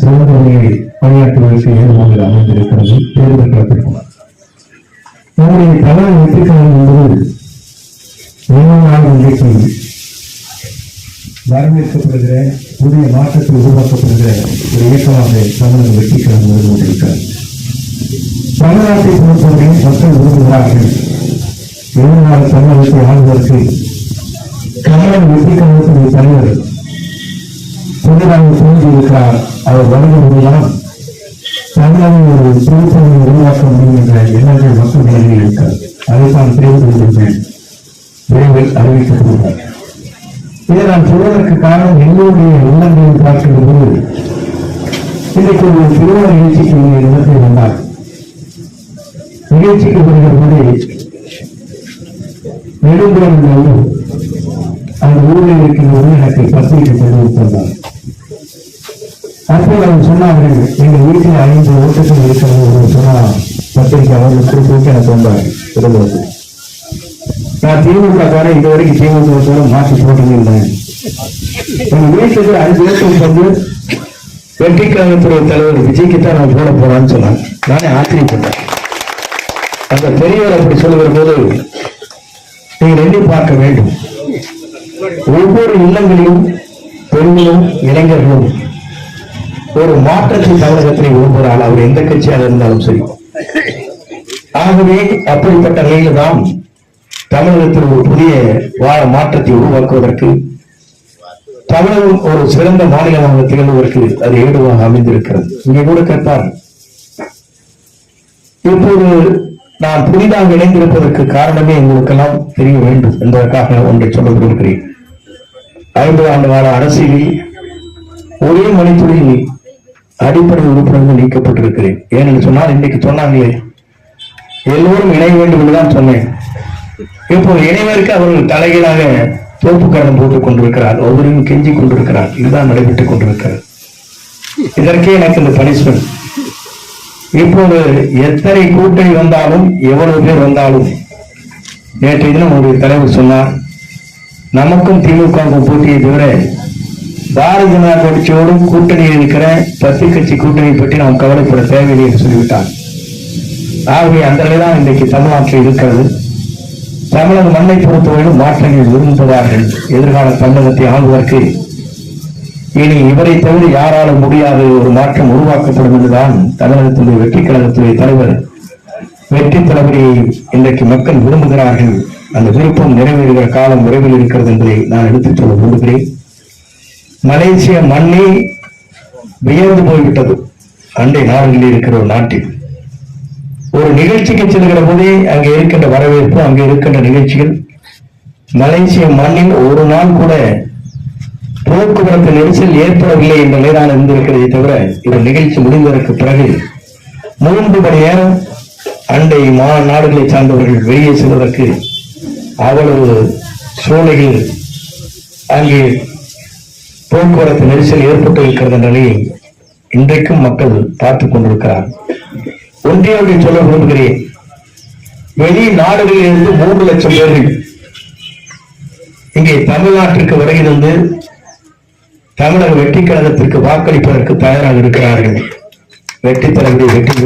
சிறந்த முறையில் பணியாற்றுவதற்கு ஏதுவாக அமைந்திருக்கிறது. தேர்தல் களத்திற்கும் நம்முடைய தமிழக வெற்றிக்கான என்பது உண்மையான இன்றைக்கு வரவேற்கப்படுகிற புதிய மாற்றத்தில் உருவாக்கப்படுகிற ஒரு இயக்கமாக தமிழக வெற்றிக்காலம் இருந்து கொண்டிருக்கிறது. தமிழ்நாட்டை பொறுத்தவரை மக்கள் விரும்புகிறார்கள். எதிர்கால தமிழகத்தை ஆளுவதற்கு தமிழக வெற்றிக்காலத்துடைய தலைவர் புதிதாக தோன்றியிருக்கிறார் அவர் வருவதுதான் தமிழகம் ஒரு திருப்பணியை உருவாக்க முடியும் என்ற எண்ணங்கள் மக்கள் நிலையில் இருக்கிறது அதைத்தான் தேர்தல் கொள்கிறேன் விரைவில் அறிவிக்கப்படுகிறார். இதை நான் சொல்வதற்கு காரணம் எங்களுடைய உள்ளங்களை பார்க்கிற போது இன்றைக்கு ஒரு திருமண நிகழ்ச்சிக்கு இங்கே இடத்தில் வந்தார். நிகழ்ச்சிக்கு வருகிற போது நெடுங்குளம் அந்த ஊரில் இருக்கின்ற எனக்கு பத்திரிகை தெரிவித்திருந்தார் அப்போது அவர் சொன்னார்கள் எங்க வீட்டில் ஐந்து ஓட்டுகள் இருக்கிறது. என்று சொன்னா பத்திரிகை அவர்களுக்கு எனக்கு வந்தார் இருந்தது நான் திமுக கார இது வரைக்கும் திமுக கூட மாற்றி போட்டிருந்தேன். எங்கள் வீட்டுக்கு அஞ்சு ஓட்டுகள் வந்து வெற்றி தலைவர் விஜய்க்கு தான் நான் போட போறான்னு சொன்னாங்க நானே ஆச்சரியப்பட்டேன். அந்த பெரியவர் அப்படி சொல்லுகிற போது நீங்கள் எண்ணி பார்க்க வேண்டும். ஒவ்வொரு இல்லங்களிலும் பெண்களும் இளைஞர்களும் ஒரு மாற்றத்தை தமிழகத்திலே விரும்புகிறாள் அவர் எந்த கட்சியாக இருந்தாலும் சரி. ஆகவே அப்படிப்பட்ட நிலையில் தான் தமிழகத்தில் ஒரு புதிய வாழ மாற்றத்தை உருவாக்குவதற்கு தமிழகம் ஒரு சிறந்த மாநிலமாக திகழ்வதற்கு அது ஏடுவாக அமைந்திருக்கிறது. இங்கே கூட கேட்பார். இப்போது நான் புதிதாக இணைந்திருப்பதற்கு காரணமே உங்களுக்கெல்லாம் தெரிய வேண்டும் என்பதற்காக ஒன்றை சொல்ல விரும்புகிறேன் ஐம்பது ஆண்டு கால அரசியலில் ஒரே மணித்துறையில் அடிப்படை உறுப்பினர்கள் நீக்கப்பட்டிருக்கிறேன். ஏன்னு சொன்னால் இன்னைக்கு சொன்னாங்களே எல்லோரும் இணைய வேண்டும் என்றுதான் சொன்னேன். இப்போது இணைவதற்கு அவர்கள் தலைகீழாக தோப்பு கடன் போட்டுக் கொண்டிருக்கிறார் ஒவ்வொருவரும் கெஞ்சி கொண்டிருக்கிறார். இதுதான் நடைபெற்றுக் கொண்டிருக்கிறது. இதற்கே எனக்கு இந்த பனிஷ்மெண்ட் இப்போது எத்தனை கூட்டணி வந்தாலும் எவ்வளவு பேர் வந்தாலும் நேற்றைய தினம் ஒரு தலைவர் சொன்னார் நமக்கும் திமுகவுக்கும் போட்டியை தவிர பாரதிய ஜனதா கட்சியோடும் கூட்டணியில் இருக்கிற பத்து கட்சி கூட்டணியை பற்றி நாம் கவலைப்பட தேவையில்லை என்று சொல்லிவிட்டார். ஆகவே அந்த நிலைதான் இன்றைக்கு தமிழ்நாட்டில் இருக்கிறது. தமிழக மண்ணை பொறுத்தவரையிலும் மாற்றங்கள் விரும்புகிறார்கள் எதிர்கால தமிழகத்தை ஆள்வதற்கு இனி இவரை தவிர யாராலும் முடியாத ஒரு மாற்றம் உருவாக்கப்படும் என்றுதான் தமிழகத்தினுடைய வெற்றி கழகத்துடைய தலைவர் வெற்றி தளபதியை இன்றைக்கு மக்கள் விரும்புகிறார்கள். அந்த விருப்பம் நிறைவேறுகிற காலம் விரைவில் இருக்கிறது என்பதை நான் எடுத்துச் சொல்ல விரும்புகிறேன். மலேசிய மண்ணே வியந்து போய்விட்டது. அண்டை நாடுகளில் இருக்கிற ஒரு நாட்டில். ஒரு நிகழ்ச்சிக்கு செல்கிற போதே அங்கே இருக்கின்ற வரவேற்பு அங்கே இருக்கின்ற நிகழ்ச்சிகள். மலேசிய மண்ணில் ஒரு நாள் கூட போக்குவரத்து நெரிசல் ஏற்படவில்லை என்ற நிலைதான் இருந்திருக்கிறதே தவிர இந்த நிகழ்ச்சி முடிந்ததற்கு பிறகு மூன்று மணி நேரம் அண்டை மா நாடுகளை சார்ந்தவர்கள் வெளியே செல்வதற்கு அவ்வளவு சூழ்நிலையில் அங்கே போக்குவரத்து நெரிசல் ஏற்பட்டு இருக்கிற நிலையை இன்றைக்கும் மக்கள் பார்த்துக் கொண்டிருக்கிறார் ஒன்றே ஒன்றை சொல்ல விரும்புகிறேன். வெளிநாடுகளில் இருந்து மூன்று லட்சம் பேர்கள் இங்கே தமிழ்நாட்டிற்கு வருகை தமிழக வெற்றி கழகத்திற்கு வாக்களிப்பதற்கு தயாராக இருக்கிறார்கள். வெற்றி தலைவரை வெற்றி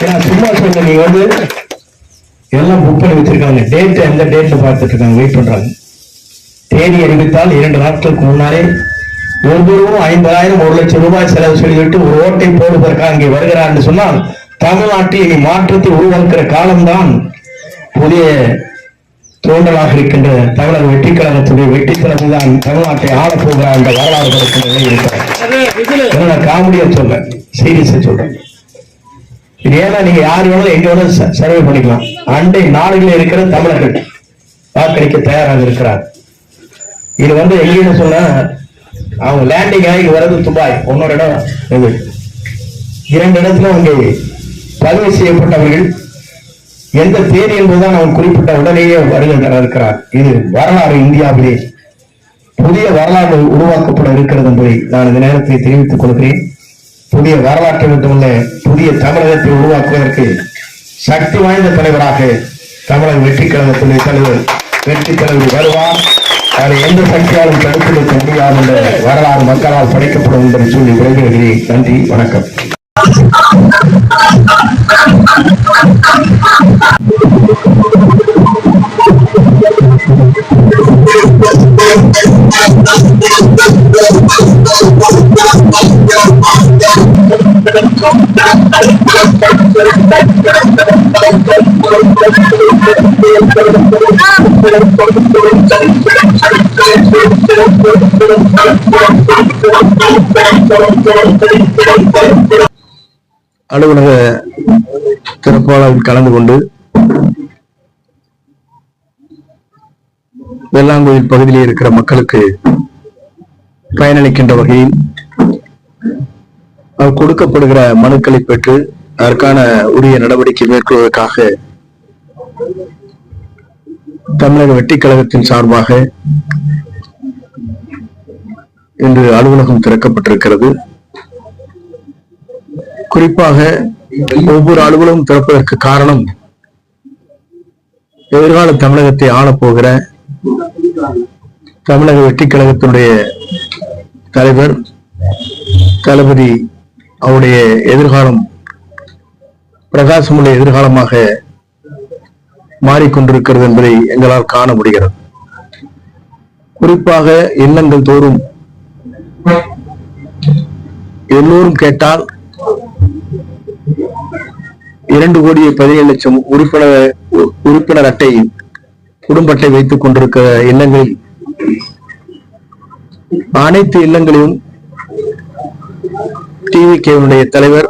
ஏன்னா சும்மா சொல்ல நீங்க வந்து எல்லாம் புக் பண்ணி வச்சிருக்காங்க. டேட் எந்த டேட்ல பார்த்துட்டு இருக்காங்க. வெயிட் பண்றாங்க. தேதி அறிவித்தால் இரண்டு நாட்களுக்கு முன்னாலே ஒவ்வொருவரும் ஐம்பதாயிரம் ஒரு லட்சம் ரூபாய் செலவு சொல்லிவிட்டு ஒரு ஓட்டை போடுவதற்காக இங்கே வருகிறார் என்று சொன்னால் தமிழ்நாட்டில் இனி மாற்றத்தை உருவாக்குற காலம்தான் புதிய தோன்றலாக இருக்கின்ற தமிழக வெற்றி கழகத்துடைய வெற்றி தலைமை தான் தமிழ்நாட்டை ஆளப் போகிறார் என்ற வரலாறு இருக்கிறது. காமெடியா சொல்றேன் சீரியஸா சொல்றேன் இது ஏன்னா நீங்க யார் வேணாலும் எங்க வேணாலும் சர்வே பண்ணிக்கலாம். அண்டை நாடுகளில் இருக்கிற தமிழர்கள் வாக்களிக்க தயாராக இருக்கிறார் இது வந்து எங்கேன்னு சொன்னா அவங்க லேண்டிங் ஆகி வர்றது துபாய். ஒன்னொரு இடம் இது. இரண்டு இடத்துல அங்கே பதிவு செய்யப்பட்டவர்கள் எந்த தேதி என்பதுதான் அவன் குறிப்பிட்ட உடனேயே வருகின்றனர் இருக்கிறார். இது வரலாறு இந்தியாவிலே. புதிய வரலாறு உருவாக்கப்பட இருக்கிறது என்பதை நான் இந்த நேரத்தில் தெரிவித்துக் கொள்கிறேன். புதிய வரலாற்றை மட்டுமல்ல புதிய தமிழகத்தை உருவாக்குவதற்கு சக்தி வாய்ந்த தலைவராக தமிழக வெற்றி கழகத்துடைய தலைவர் வெற்றி தலைவர் வருவார். அதை எந்த சக்தியாலும் தடுத்து நிறுத்த முடியாது என்ற வரலாறு மக்களால் படைக்கப்படும் என்று சொல்லி விரைகிறேன் நன்றி வணக்கம். அலுவலக திறப்பாளர்கள் கலந்து கொண்டு வெள்ளாங்கோயில் பகுதியில் இருக்கிற மக்களுக்கு பயனளிக்கின்ற வகையில் அவர் கொடுக்கப்படுகிற மனுக்களை பெற்று அதற்கான உரிய நடவடிக்கை மேற்கொள்வதற்காக தமிழக வெட்டிக் கழகத்தின் சார்பாக இன்று அலுவலகம் திறக்கப்பட்டிருக்கிறது. குறிப்பாக ஒவ்வொரு அலுவலகம் திறப்பதற்கு காரணம் எதிர்கால தமிழகத்தை ஆளப்போகிற தமிழக வெட்டிக் கழகத்தினுடைய தலைவர் தளபதி அவருடைய எதிர்காலம் பிரகாசமுள்ள எதிர்காலமாக மாறிக்கொண்டிருக்கிறது என்பதை எங்களால் காண முடிகிறது. குறிப்பாக இல்லங்கள் தோறும் எல்லோரும் கேட்டால் இரண்டு கோடியே பதினேழு லட்சம் உறுப்பினர் உறுப்பினர் அட்டை குடும்ப அட்டை வைத்துக் கொண்டிருக்கிற இல்லங்களில் அனைத்து இல்லங்களையும் டிவி கேவனுடைய தலைவர்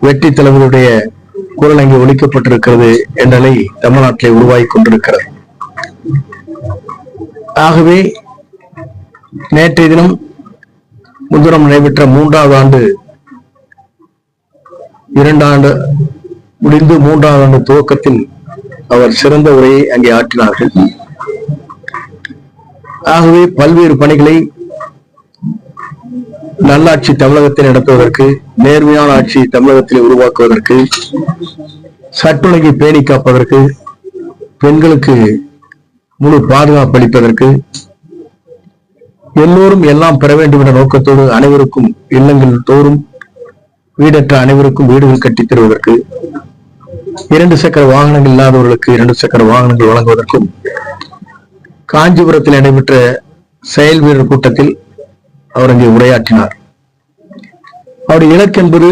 வெற்றி தலைவருடைய குரல் அங்கே ஒழிக்கப்பட்டிருக்கிறது என்ற நிலை தமிழ்நாட்டிலே உருவாகி கொண்டிருக்கிறது. ஆகவே நேற்றைய தினம் முன்தினம் நடைபெற்ற மூன்றாவது ஆண்டு இரண்டாண்டு முடிந்து மூன்றாவது ஆண்டு துவக்கத்தில் அவர் சிறந்த உரையை அங்கே ஆற்றினார்கள். ஆகவே பல்வேறு பணிகளை நல்லாட்சி தமிழகத்தில் நடத்துவதற்கு நேர்மையான ஆட்சி தமிழகத்தில் உருவாக்குவதற்கு சட்டுலகை பேணி காப்பதற்கு பெண்களுக்கு முழு பாதுகாப்பு அளிப்பதற்கு எல்லோரும் எல்லாம் பெற வேண்டும் என்ற நோக்கத்தோடு அனைவருக்கும் இல்லங்கள் தோறும் வீடற்ற அனைவருக்கும் வீடுகள் கட்டித் தருவதற்கு இரண்டு சக்கர வாகனங்கள் இல்லாதவர்களுக்கு இரண்டு சக்கர வாகனங்கள் வழங்குவதற்கும் காஞ்சிபுரத்தில் நடைபெற்ற செயல் வீரர் கூட்டத்தில் அவர் அங்கே உரையாற்றினார். அவருடைய இலக்கு என்பது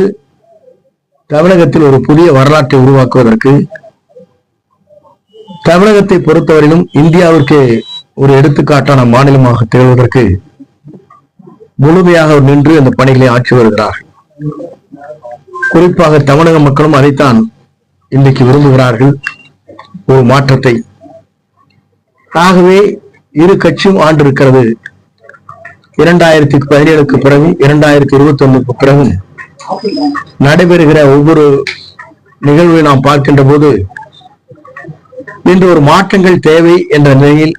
தமிழகத்தில் ஒரு புதிய வரலாற்றை உருவாக்குவதற்கு தமிழகத்தை பொறுத்தவரையிலும் இந்தியாவிற்கு ஒரு எடுத்துக்காட்டான மாநிலமாக திகழ்வதற்கு முழுமையாக நின்று அந்த பணிகளை ஆற்றி வருகிறார். குறிப்பாக தமிழக மக்களும் அதைத்தான் இன்றைக்கு விரும்புகிறார்கள். ஒரு மாற்றத்தை. ஆகவே இரு கட்சியும் ஆண்டு இருக்கிறது இரண்டாயிரத்தி பதினேழுக்கு பிறகு இரண்டாயிரத்தி இருபத்தி ஒண்ணுக்கு பிறகும் நடைபெறுகிற ஒவ்வொரு நிகழ்வை நாம் பார்க்கின்ற போது இன்று ஒரு மாற்றங்கள் தேவை என்ற நிலையில்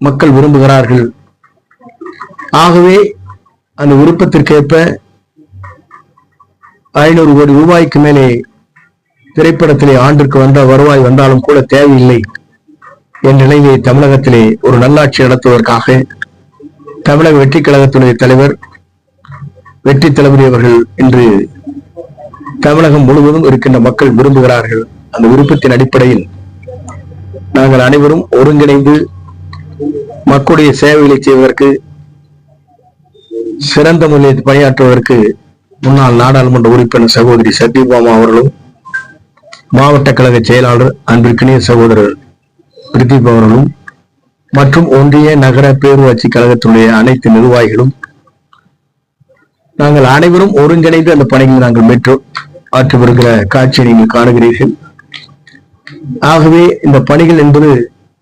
மக்கள் விரும்புகிறார்கள். ஆகவே அந்த விருப்பத்திற்கேற்ப ஐநூறு கோடி ரூபாய்க்கு மேலே திரைப்படத்திலே ஆண்டிற்கு வந்த வருவாய் வந்தாலும் கூட தேவையில்லை என்ற நிலையிலே தமிழகத்திலே ஒரு நல்லாட்சி நடத்துவதற்காக தமிழக வெற்றி கழகத்துடைய தலைவர் வெற்றி தளபதி அவர்கள் இன்று தமிழகம் முழுவதும் இருக்கின்ற மக்கள் விரும்புகிறார்கள். அந்த விருப்பத்தின் அடிப்படையில் நாங்கள் அனைவரும் ஒருங்கிணைந்து மக்களுடைய சேவைகளை செய்வதற்கு சிறந்த முறையில் பணியாற்றுவதற்கு முன்னாள் நாடாளுமன்ற உறுப்பினர் சகோதரி சத்யபாமா அவர்களும் மாவட்ட கழக செயலாளர் அன்பிற்கினிய சகோதரர் பிரதீப் அவர்களும் மற்றும் ஒன்றிய நகர பேரூராட்சி கழகத்தினுடைய அனைத்து நிர்வாகிகளும் நாங்கள் அனைவரும் ஒருங்கிணைந்து அந்த பணிகளை நாங்கள் மேற்று ஆற்றி வருகிற காட்சியை நீங்கள் காணுகிறீர்கள். ஆகவே இந்த பணிகள் என்பது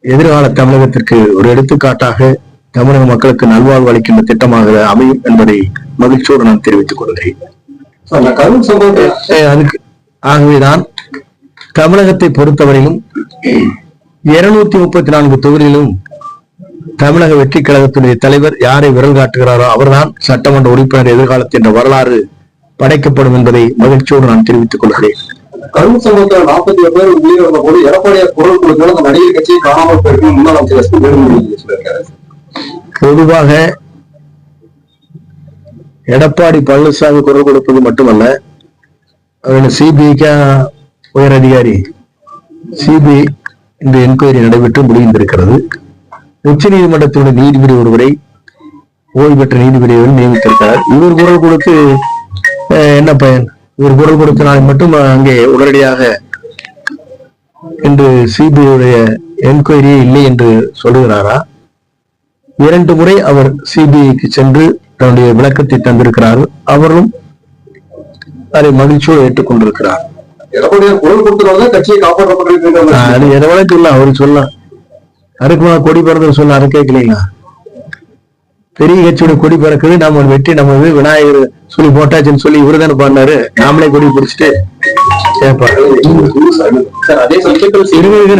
எதிர்கால தமிழகத்திற்கு ஒரு எடுத்துக்காட்டாக தமிழக மக்களுக்கு நல்வாழ்வு அளிக்கின்ற திட்டமாக அமையும் என்பதை மகிழ்ச்சியோடு நான் தெரிவித்துக் கொள்கிறேன். அதுக்கு ஆகவேதான் தமிழகத்தை பொறுத்தவரையிலும் இருநூத்தி முப்பத்தி நான்கு தொகுதியிலும் தமிழக வெற்றி கழகத்துடைய தலைவர் யாரை விரல் காட்டுகிறாரோ அவர்தான் சட்டமன்ற உறுப்பினர் எதிர்காலத்தில் என்ற வரலாறு படைக்கப்படும் என்பதை மகிழ்ச்சியோடு நான் தெரிவித்துக் கொள்கிறேன். கரும்பு சம்பவத்துல நாற்பத்தி ஏழு பேர் உயிரிழந்த போது எடப்பாடியார் குரல் கொடுக்கிற அந்த நடிகர் கட்சியை காணாமல் போயிருக்கு. முன்னாள் அமைச்சர் பொதுவாக எடப்பாடி பழனிசாமி குரல் கொடுப்பது மட்டுமல்ல அவர் சிபிஐக்கு உயர் அதிகாரி சிபிஐ இந்த என்கொயரி நடைபெற்று முடிந்திருக்கிறது. உச்ச நீதிமன்றத்தினுடைய நீதிபதி ஒருவரை ஓய்வு பெற்ற நீதிபதிகள் நியமித்திருக்கிறார். இவர் குரல் கொடுத்து என்ன பயன்? இவர் குரல் கொடுத்தனால் மட்டும் அங்கே உடனடியாக என்று சிபிஐ உடைய என்கொயரி இல்லை என்று சொல்லுகிறாரா? இரண்டு முறை அவர் சிபிஐக்கு சென்று தன்னுடைய விளக்கத்தை தந்திருக்கிறார். அவரும் அதை மகிழ்ச்சியோடு ஏற்றுக்கொண்டிருக்கிறார். எடப்பாடியார் குரல் கொடுத்தனால கட்சியை காப்பாற்றப்பட்டிருக்கிறது அது எதை வழக்கு இல்ல அவரு சொல்லலாம் அருக்குமா கொடி பறந்து சொல்ல அதை கேட்கலீங்களா? பெரிய கட்சியோட கொடி பறக்குது நம்ம வெட்டி நம்ம இது விநாயகர் சொல்லி போட்டாச்சுன்னு சொல்லி இவரு தானே பண்ணாரு நாமளே கொடி பிடிச்சிட்டு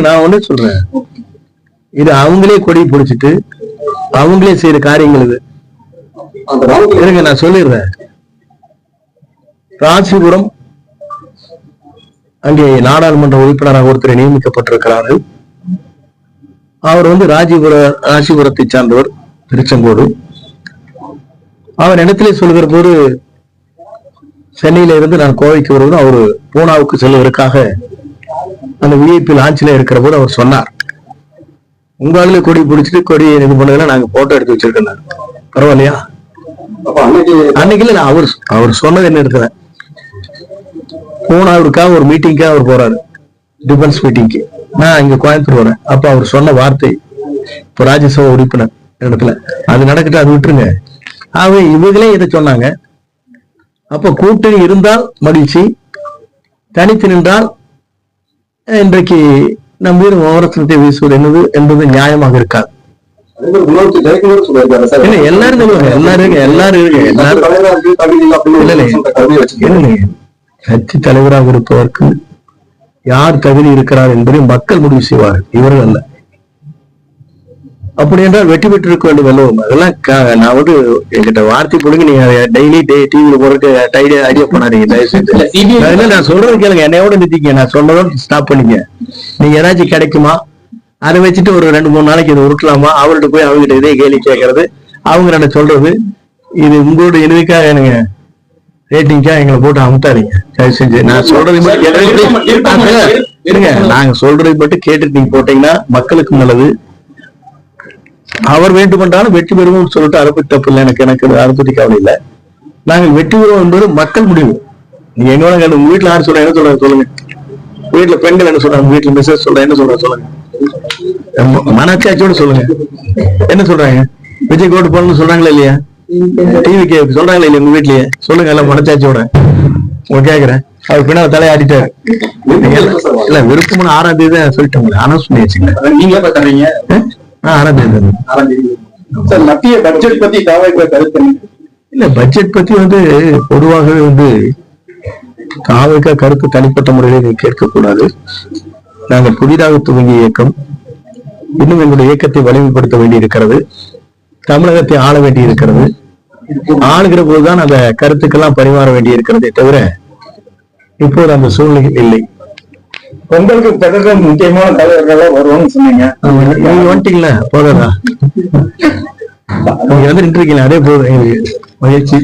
நான் ஒண்ணு சொல்றேன். இது அவங்களே கொடி பிடிச்சிட்டு அவங்களே செய்யற காரியங்கள் இது. இருங்க நான் சொல்லிடுறேன். ராசிபுரம் அங்கே நாடாளுமன்ற உறுப்பினராக ஒருத்தர் நியமிக்கப்பட்டிருக்கிறார்கள். அவர் வந்து ராஜிபுர ராசிபுரத்தை சார்ந்தவர் திருச்செங்கோடு. அவர் இடத்திலே சொல்லுகிற போது சென்னையில இருந்து நான் கோவைக்கு வருவது அவர் பூனாவுக்கு செல்வதற்காக அந்த விஐபி லான்ச்ல இருக்கிற போது அவர் சொன்னார். உங்க ஆளுல கொடி பிடிச்சிட்டு கொடி இது பண்ணதுல நாங்க போட்டோ எடுத்து வச்சிருக்கோம் பரவாயில்லையா? அன்னைக்கு இல்ல அவர் அவர் சொன்னது என்ன இருக்கிற பூனாவிற்காக ஒரு மீட்டிங்காக அவர் போறாரு. டிஃபென்ஸ் மீட்டிங்க்கு நான் இங்க கோயம்புத்தூர் வரேன். அப்ப அவர் சொன்ன வார்த்தை இப்ப ராஜ்யசபா உறுப்பினர் இடத்துல அது நடக்கட்டும் அது விட்டுருங்க. ஆகவே இவங்களே இதை சொன்னாங்க. அப்ப கூட்டணி இருந்தால் மகிழ்ச்சி தனித்து நின்றால் இன்றைக்கு நம் வீடு விமர்சனத்தை வீசுவது என்னது? என்பது நியாயமாக இருக்காது. எல்லாரும் சொல்லுவாங்க எல்லாரும் எல்லாரும் எல்லாரும். கட்சி தலைவராக இருப்பதற்கு யார் தகுதி இருக்கிறார் என்பதை மக்கள் முடிவு செய்வார்கள். இவர்கள் அல்ல. அப்படி என்றால் வெற்றி பெற்று இருக்க வேண்டும் அல்லவும் அதெல்லாம் நான் வந்து என்கிட்ட வார்த்தை கொடுங்க. நீங்க டெய்லி டிவியில போறது டைடி ஐடியா பண்ணாதீங்க. தயவு செஞ்சு அதனால நான் சொல்றது கேளுங்க. என்னையோட நிறுத்திக்க நான் சொன்னதோட ஸ்டாப் பண்ணிக்க நீங்க ஏதாச்சும் கிடைக்குமா? அதை வச்சுட்டு ஒரு ரெண்டு மூணு நாளைக்கு இதை உருட்டலாமா? அவர்கிட்ட போய் அவங்ககிட்ட இதே கேள்வி கேட்கறது. அவங்க என்ன சொல்றது? இது உங்களோட இதுக்காக எனக்கு ரேட்டிங்கா எங்களை போட்டு அமுத்தாதீங்க. தயவு செஞ்சு நான் சொல்றது. இருங்க நாங்க சொல்றது மட்டும் கேட்டுட்டு நீங்க போட்டீங்கன்னா மக்களுக்கு நல்லது. அவர் வேண்டுமென்றாலும் வெற்றி பெறுவோம் சொல்லிட்டு பத்தி தப்பு இல்லை. எனக்கு எனக்கு அதை பத்தி கவலை இல்லை. நாங்கள் வெற்றி பெறுவோம் என்பது மக்கள் முடிவு. நீங்க எங்களோட கேட்டு உங்க வீட்டுல யார் சொல்ற என்ன சொல்றாங்க சொல்லுங்க. வீட்டுல பெண்கள் என்ன சொல்றாங்க வீட்டுல மிஸ்ஸஸ் சொல்ற என்ன சொல்றாங்க சொல்லுங்க. மனச்சாட்சியோட சொல்லுங்க. என்ன சொல்றாங்க? விஜய் கோட்டு போடணும்னு சொல்றாங்களா இல்லையா? டிவிக்கு சொல்றாங்களா இல்லையா உங்க வீட்லயே? சொல்லுங்க எல்லாம் மனச்சாட்சியோட. உங்க கேக்குறேன். அவர் பின்னால தலையாடிட்டாரு நீங்க இல்ல விருப்பமான ஆறாம் தேதி தான் சொல்லிட்டோம்ல அனௌன்ஸ் பண்ணி வச்சுங்க நீங்க எப்ப தர்றீங்க? ஆறாம் தேதி தான். ஆறாம் தேதி. சார் மத்திய பட்ஜெட் பத்தி தாவாய்க்கு கருத்து? இல்ல பட்ஜெட் பத்தி வந்து பொதுவாகவே வந்து தாவக கருத்து தனிப்பட்ட முறையில் நீ கேட்கக்கூடாது. நாங்கள் புதிதாக துவங்கிய இயக்கம் இன்னும் எங்களுடைய இயக்கத்தை வலிமைப்படுத்த வேண்டி இருக்கிறது தமிழகத்தை ஆள வேண்டி இருக்கிறது ஆளுகிற போதுதான் அந்த கருத்துக்கெல்லாம் பரிமாற வேண்டி இருக்கிறதே தவிர இப்போது அந்த சூழ்நிலை இல்லை. உங்களுக்கு தொடர்ந்து முக்கியமான தலைவர்கள் வருவாங்கன்னு சொன்னீங்க. நீங்க வந்துட்டீங்களா போதாதா? நீங்க வந்து நின்றுருக்கீங்களா அதே போதும் எங்களுக்கு மகிழ்ச்சி.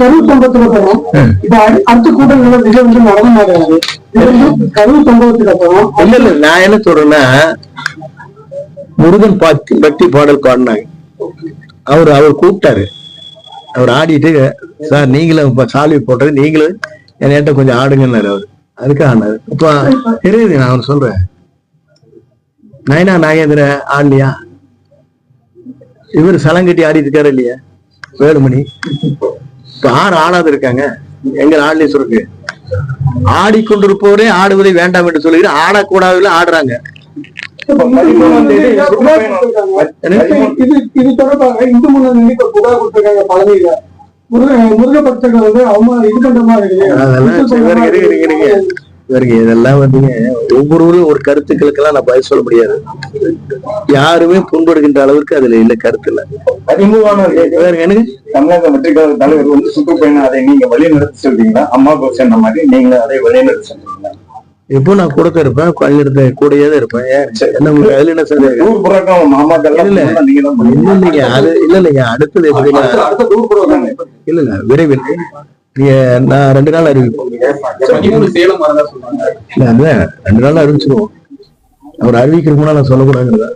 கரூர் சம்பவத்துக்கு அப்புறம். இப்ப அடு- அடுத்த கூட்டங்களை நடன மாட்டாது கரூர் சம்பவத்துக்கு அப்புறம் இல்ல இல்ல நான் என்ன சொல்றேன்னா முருகன் பாட்டு பக்தி பாடல் பாடினாங்க அவர் அவர் கூப்பிட்டாரு. அவர் ஆடிட்டு சார் நீங்களும் இப்ப சால்வி போட்டது நீங்களும் என்கிட்ட கொஞ்சம் ஆடுங்கன்னாரு அவர். அதுக்கு ஆனாரு இப்ப தெரியுது நான் அவர் சொல்றேன். நயனா நாகேந்திர ஆடலையா? இவர் சலங்கட்டி ஆடிட்டு இருக்காரு இல்லையா? வேலுமணி. இப்ப ஆறு ஆடாது இருக்காங்க? எங்க ஆடலையே சொல்லுங்க. ஆடிக்கொண்டிருப்பவரே ஆடுவதை வேண்டாம் என்று சொல்லுகிறேன் ஆடக்கூடாதுல ஆடுறாங்க பதிமூணாம் தேதி புகார் கொடுத்திருக்காங்க. இது இது தொடர்பாக இந்து முன்னணி இப்ப புகார் கொடுத்திருக்காங்க பழனியில. முருக முருக பக்தர்கள் வந்து அவங்க இது பண்ற மாதிரி. இவருக்கு இதெல்லாம் வந்துங்க ஒவ்வொருவரும் ஒரு கருத்துக்களுக்கெல்லாம் நான் பதில் சொல்ல முடியாது. யாருமே புண்படுகின்ற அளவுக்கு அதுல இல்ல கருத்து இல்ல. அறிமுகமான வேற எனக்கு தமிழக வெற்றிக்கால தலைவர் வந்து சுற்றுப்பயணம் அதை நீங்க வழி நடத்தி சொல்றீங்களா? அம்மாவுக்கு சொன்ன மாதிரி நீங்க அதை வழி நடத்தி சொல்றீங்களா? எப்போ நான் கூட இருப்பேன் பள்ளியிடத்த கூடயே தான் இருப்பேன். உங்களுக்கு அதுல என்ன மாமாக்கெல்லாம் இல்ல. நீங்க தான் இல்ல இல்லைங்க. அது இல்ல இல்லைங்க. அடுத்தது எப்படின்னா இல்ல இல்ல. விரைவில். நீங்க நான் ரெண்டு நாள் அறிவிப்போம் இல்ல ரெண்டு நாள் அறிவிச்சிருவோம். அவர் அறிவிக்கிறதுக்கு நான் சொல்லக்கூடாதுங்கிறதா